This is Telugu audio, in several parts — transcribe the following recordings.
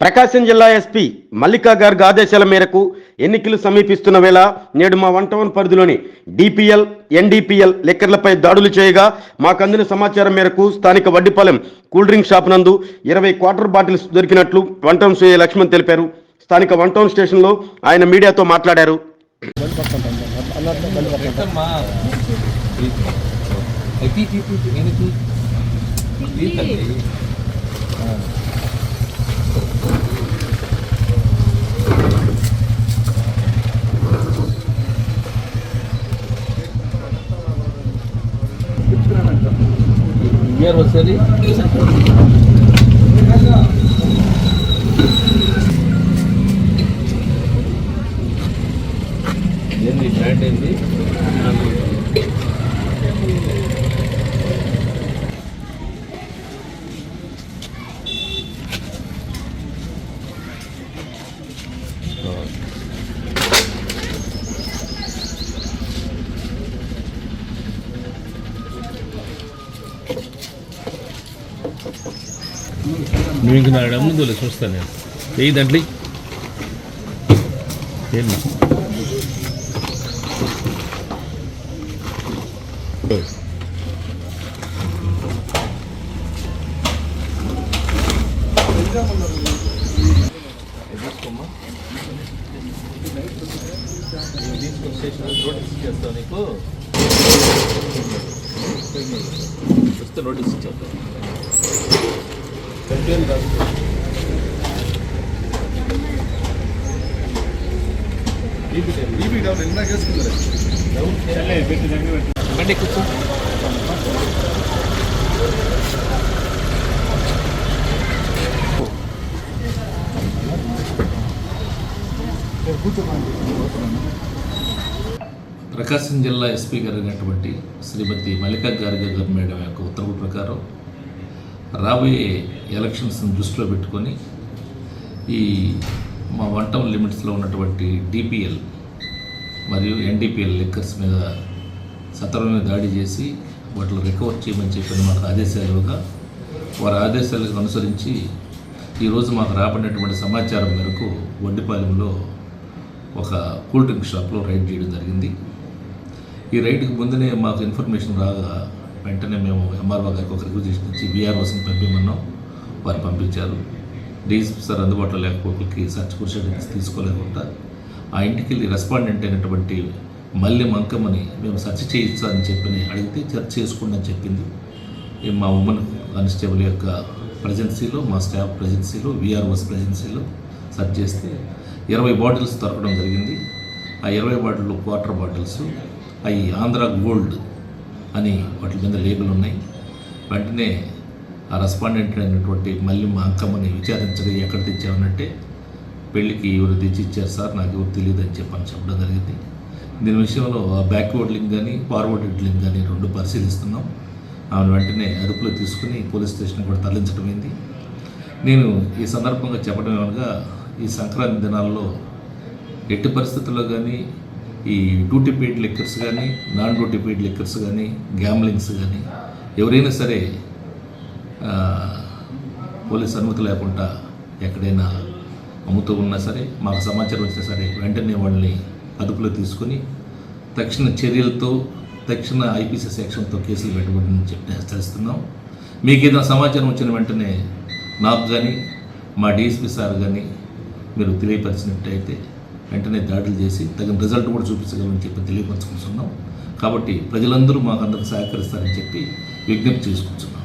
ప్రకాశం జిల్లా ఎస్పీ మల్లికా గార్గ్ ఆదేశాల మేరకు ఎన్నికలు సమీపిస్తున్న వేళ నేడు మా వన్ టౌన్ పరిధిలోని డిపిఎల్ ఎన్డీపీఎల్ లెక్కర్లపై దాడులు చేయగా మాకు అందిన సమాచారం మేరకు స్థానిక వడ్డిపాలెం కూల్ డ్రింక్ షాప్ నందు ఇరవై క్వార్టర్ బాటిల్స్ దొరికినట్లు వన్ టౌన్ సిఐ లక్ష్మణ్ తెలిపారు. స్థానిక వన్ టౌన్ స్టేషన్లో ఆయన మీడియాతో మాట్లాడారు. ఇయర్ వచ్చేది ఏంది బ్రాండ్ ఏంది? నువ్వు ఇంక నా ముందు చూస్తాను నేను వెయ్యి దాంట్లో ఏంటి చేస్తావు నీకు వస్తే నోటీస్ ఇచ్చేద్దాం బండి కూర్చో ప్రకాశం జిల్లా ఎస్పీ గారు అయినటువంటి శ్రీమతి మల్లికా గార్గే గారు మేడం యొక్క ఉత్తర్వుల ప్రకారం రాబోయే ఎలక్షన్స్ని దృష్టిలో పెట్టుకొని ఈ మా వన్ టౌన్ లిమిట్స్లో ఉన్నటువంటి డిపిఎల్ మరియు ఎన్డీపీఎల్ లిక్కర్స్ మీద సత్వరమే దాడి చేసి వాటిని రికవర్ చేయమని చెప్పిన మనకు ఆదేశాలుగా వారి ఆదేశాలకు అనుసరించి ఈరోజు మాకు రాబడినటువంటి సమాచారం మేరకు వడ్డిపాలెంలో ఒక కూల్ డ్రింక్ షాప్లో రైడ్ చేయడం జరిగింది. ఈ రైడ్కి ముందునే మాకు ఇన్ఫర్మేషన్ రాగా వెంటనే మేము ఎంఆర్ఓ గారికి ఒక రిక్వెస్ట్ ఇచ్చి బీఆర్ఓస్ని పంపించమన్నాం వారు పంపించారు. డీఎస్పీ సార్ అందుబాటులో లేకపోతే సర్చ్ ప్రొసీడింగ్స్ తీసుకోలేకుండా ఆ ఇంటికి వెళ్ళి రెస్పాండెంట్ అయినటువంటి మల్లె మంకమ్మని మేము సెర్చ్ చేయొచ్చా అని చెప్పి అడిగితే సెర్చ్ చేసుకోండి అని చెప్పింది. మా ఉమెన్ కానిస్టేబుల్ యొక్క ప్రెజెన్సీలో మా స్టాఫ్ ప్రెజెన్సీలో విఆర్ఓస్ ప్రెజెన్సీలో సెర్చ్ చేస్తే ఇరవై బాటిల్స్ దొరకడం జరిగింది. ఆ ఇరవై బాటిల్ క్వార్టర్ బాటిల్స్ అవి ఆంధ్ర గోల్డ్ అని వాటి మీద లేబుల్ ఉన్నాయి. వెంటనే ఆ రెస్పాండెంట్ అయినటువంటి మళ్ళీ మా అంకమ్మని విచారించగా ఎక్కడ తెచ్చామనంటే పెళ్ళికి ఎవరు తెచ్చి ఇచ్చారు సార్ నాకు ఎవరు తెలియదు అని చెప్పని చెప్పడం జరిగింది. దీని విషయంలో బ్యాక్వర్డ్ లింక్ కానీ ఫార్వర్డ్ లింక్ కానీ రెండు పరిశీలిస్తున్నాం. ఆమెను వెంటనే అదుపులో తీసుకుని పోలీస్ స్టేషన్ కూడా తరలించడమైంది నేను ఈ సందర్భంగా చెప్పడం ఏమనగా ఈ సంక్రాంతి దినాల్లో ఎట్టి పరిస్థితుల్లో కానీ ఈ డ్యూటీ పెయిడ్ లెక్కర్స్ కానీ నాన్ డ్యూటీ పెయిడ్ లెక్కర్స్ కానీ గ్యామ్లింగ్స్ కానీ ఎవరైనా సరే పోలీస్ అనుమతి లేకుండా ఎక్కడైనా అమ్ముతూ ఉన్నా సరే మాకు సమాచారం వచ్చినా సరే వెంటనే వాళ్ళని అదుపులో తీసుకొని తక్షణ చర్యలతో తక్షణ ఐపీసీ సెక్షన్తో కేసులు పెట్టబడిందని చెప్పి హెచ్చరిస్తున్నాం. మీకు ఏదైనా సమాచారం వచ్చిన వెంటనే నాకు కానీ మా డిఎస్పీ సార్ కానీ మీరు తెలియపరిచినట్టయితే వెంటనే దాడులు చేసి తగిన రిజల్ట్ కూడా చూపించగలని చెప్పి తెలియపరచుకుంటున్నాం. కాబట్టి ప్రజలందరూ మాకు అందరికి సహకరిస్తారని చెప్పి విజ్ఞప్తి చేసుకుంటున్నాం.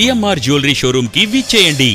CMR jewellery షోరూమ్కి విచ్చేయండి.